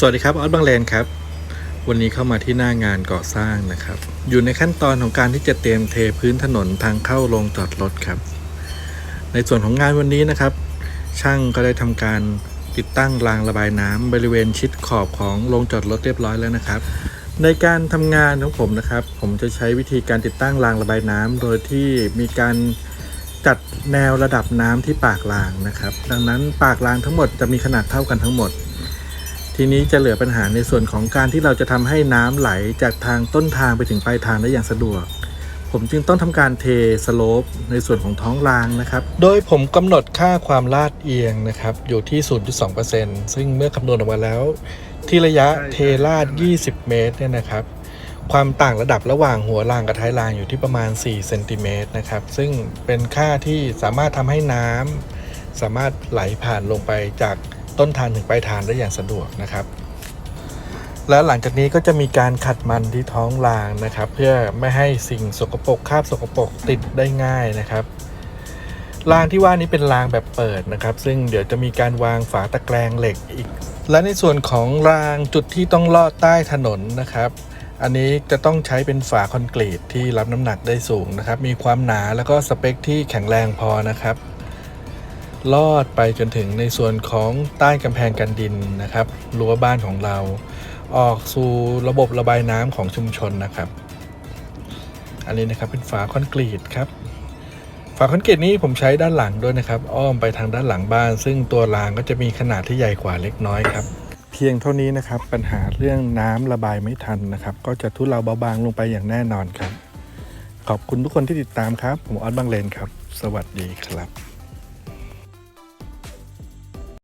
สวัสดีครับออสบางเลนครับ วันนี้เข้ามาที่หน้างานก่อสร้างนะครับ อยู่ในขั้นตอนของการที่จะเตรียมเทพื้นถนนทางเข้าโรงจอดรถครับ ในส่วนของงานวันนี้นะครับ ช่างก็ได้ทำการติดตั้งรางระบายน้ำบริเวณชิดขอบของโรงจอดรถเรียบร้อยแล้วนะครับ ในการทำงานของผมนะครับ ผมจะใช้วิธีการติดตั้งรางระบายน้ำโดยที่มีการจัดแนวระดับน้ำที่ปากรางนะครับ ดังนั้นปากรางทั้งหมดจะมีขนาดเท่ากันทั้งหมด ทีนี้จะเหลือปัญหาในส่วนของการที่เราจะทำให้น้ำไหลจากทางต้นทางไปถึงปลายทางได้อย่างสะดวก ผมจึงต้องทำการเทสโลปในส่วนของท้องรางนะครับ โดยผมกำหนดค่าความลาดเอียงนะครับ อยู่ที่ 0.2%ซึ่งเมื่อคำนวณออกมาแล้ว ที่ระยะเทลาด 20 เมตรเนี่ยนะครับ ความต่างระดับระหว่างหัวรางกับท้ายรางอยู่ที่ประมาณ 4 เซนติเมตรนะครับ ซึ่งเป็นค่าที่สามารถทำให้น้ำสามารถไหลผ่านลงไปจาก ต้นทางถึงปลายทางได้อย่างสะดวกนะครับ และหลังจากนี้ก็จะมีการขัดมันที่ท้องรางนะครับ เพื่อไม่ให้สิ่งสกปรกคราบสกปรกติดได้ง่ายนะครับรางที่ว่านี้เป็นรางแบบเปิดนะครับ ซึ่งเดี๋ยวจะมีการวางฝาตะแกรงเหล็กอีก และในส่วนของรางจุดที่ต้องลอดใต้ถนนนะครับ อันนี้จะต้องใช้เป็นฝาคอนกรีตที่รับน้ำหนักได้สูงนะครับ มีความหนาแล้วก็สเปคที่แข็งแรงพอนะครับ ลอดไปจนถึงในส่วนของใต้กำแพงกันดินนะครับรั้วบ้านของเรา ออกสู่ระบบระบายน้ำของชุมชนนะครับ อันนี้นะครับเป็นฝาคอนกรีตครับฝาคอนกรีตนี้ผมใช้ด้านหลังด้วยนะครับ อ้อมไปทางด้านหลังบ้าน ซึ่งตัวรางก็จะมีขนาดที่ใหญ่กว่าเล็กน้อยครับ เพียงเท่านี้นะครับปัญหาเรื่องน้ำระบายไม่ทันนะครับ ก็จะทุเลาเบาบางลงไปอย่างแน่นอนครับ ขอบคุณทุกคนที่ติดตามครับ ผมออสบางเลนครับ สวัสดีครับ